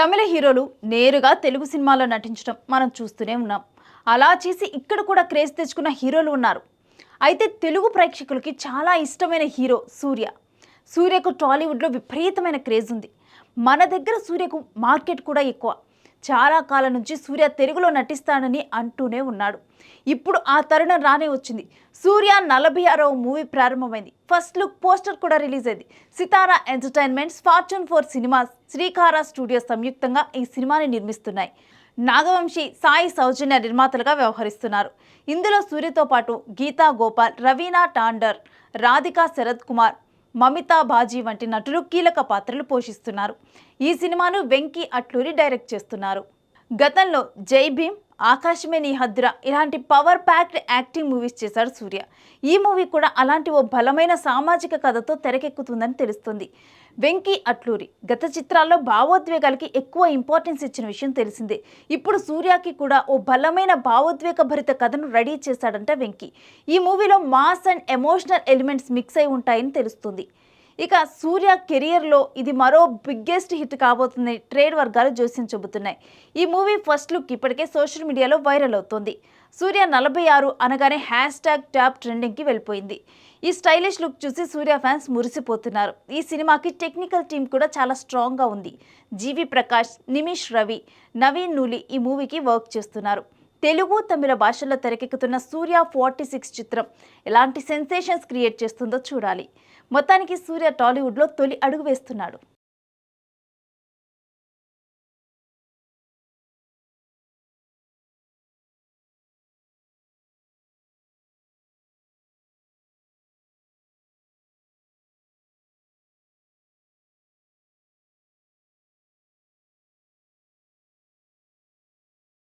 తమిళ హీరోలు నేరుగా తెలుగు సినిమాలో నటించడం మనం చూస్తూనే ఉన్నాం. అలా చేసి ఇక్కడ కూడా క్రేజ్ తెచ్చుకున్న హీరోలు ఉన్నారు. అయితే తెలుగు ప్రేక్షకులకి చాలా ఇష్టమైన హీరో సూర్య. సూర్యకు టాలీవుడ్లో విపరీతమైన క్రేజ్ ఉంది. మన దగ్గర సూర్యకు మార్కెట్ కూడా ఎక్కువ. చాలా కాలం నుంచి సూర్య తెలుగులో నటిస్తానని అంటూనే ఉన్నాడు. ఇప్పుడు ఆ తరుణం రానే వచ్చింది. సూర్య నలభై ఆరవ మూవీ ప్రారంభమైంది. ఫస్ట్ లుక్ పోస్టర్ కూడా రిలీజ్ అయింది. Sithara entertainments fortune four cinemas Srikara studios సంయుక్తంగా ఈ సినిమాని నిర్మిస్తున్నాయి. నాగవంశి సాయి సౌజన్య నిర్మాతలుగా వ్యవహరిస్తున్నారు. ఇందులో సూర్యతో పాటు గీతా గోపాల్ రవీనా టాండర్ రాధికా శరత్ కుమార్ మమితా బాజీ వంటి నటులు కీలక పాత్రలు పోషిస్తున్నారు. ఈ సినిమాను వెంకీ అట్లూరి డైరెక్ట్ చేస్తున్నారు. గతంలో జై భీమ్ ఆకాశమే నీ హద్దుర. ఇలాంటి పవర్ ప్యాక్డ్ యాక్టింగ్ మూవీస్ చేశాడు సూర్య. ఈ మూవీ కూడా అలాంటి ఓ బలమైన సామాజిక కథతో తెరకెక్కుతుందని తెలుస్తుంది. వెంకీ అట్లూరి. గత చిత్రాల్లో భావోద్వేగాలకి ఎక్కువ ఇంపార్టెన్స్ ఇచ్చిన విషయం తెలిసిందే. ఇప్పుడు సూర్యకి కూడా ఓ బలమైన భావోద్వేగ భరిత కథను రెడీ చేశాడంట వెంకీ. ఈ మూవీలో mass and emotional elements mix అయి ఉంటాయని తెలుస్తుంది. ఇక సూర్య కెరియర్లో ఇది మరో బిగ్గెస్ట్ హిట్ కాబోతుందని ట్రేడ్ వర్గాలు జోస్యం చెబుతున్నాయి ఈ మూవీ ఫస్ట్ లుక్ ఇప్పటికే సోషల్ మీడియాలో వైరల్ అవుతోంది. సూర్య నలభై ఆరు అనగానే హ్యాష్ ట్యాగ్ ట్యాప్ ట్రెండింగ్కి వెళ్ళిపోయింది. ఈ స్టైలిష్ లుక్ చూసి సూర్య ఫ్యాన్స్ మురిసిపోతున్నారు. ఈ సినిమాకి టెక్నికల్ టీం కూడా చాలా స్ట్రాంగ్గా ఉంది. జీవి ప్రకాష్ నిమిష్ రవి నవీన్ నూలి ఈ మూవీకి వర్క్ చేస్తున్నారు. తెలుగు తమిళ భాషల్లో తెరకెక్కుతున్న సూర్య ఫార్టీ సిక్స్ చిత్రం ఎలాంటి సెన్సేషన్స్ క్రియేట్ చేస్తుందో చూడాలి. మొత్తానికి సూర్య టాలీవుడ్లో తొలి అడుగు వేస్తున్నాడు.